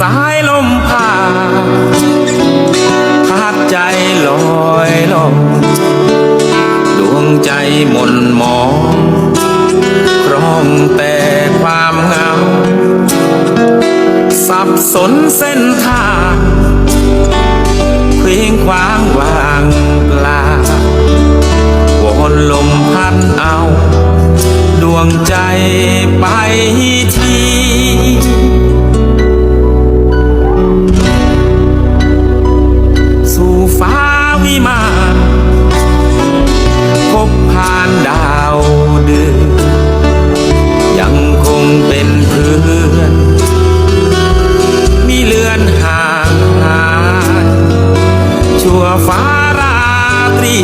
สายลมพาพัดใจลอยลมดวงใจหม่นหมองครองแต่ความเหงา สับสนเส้นทางเคว้งคว้างวางกลาวอนลมพัดเอา ดวงใจไป ฟ้าราตรี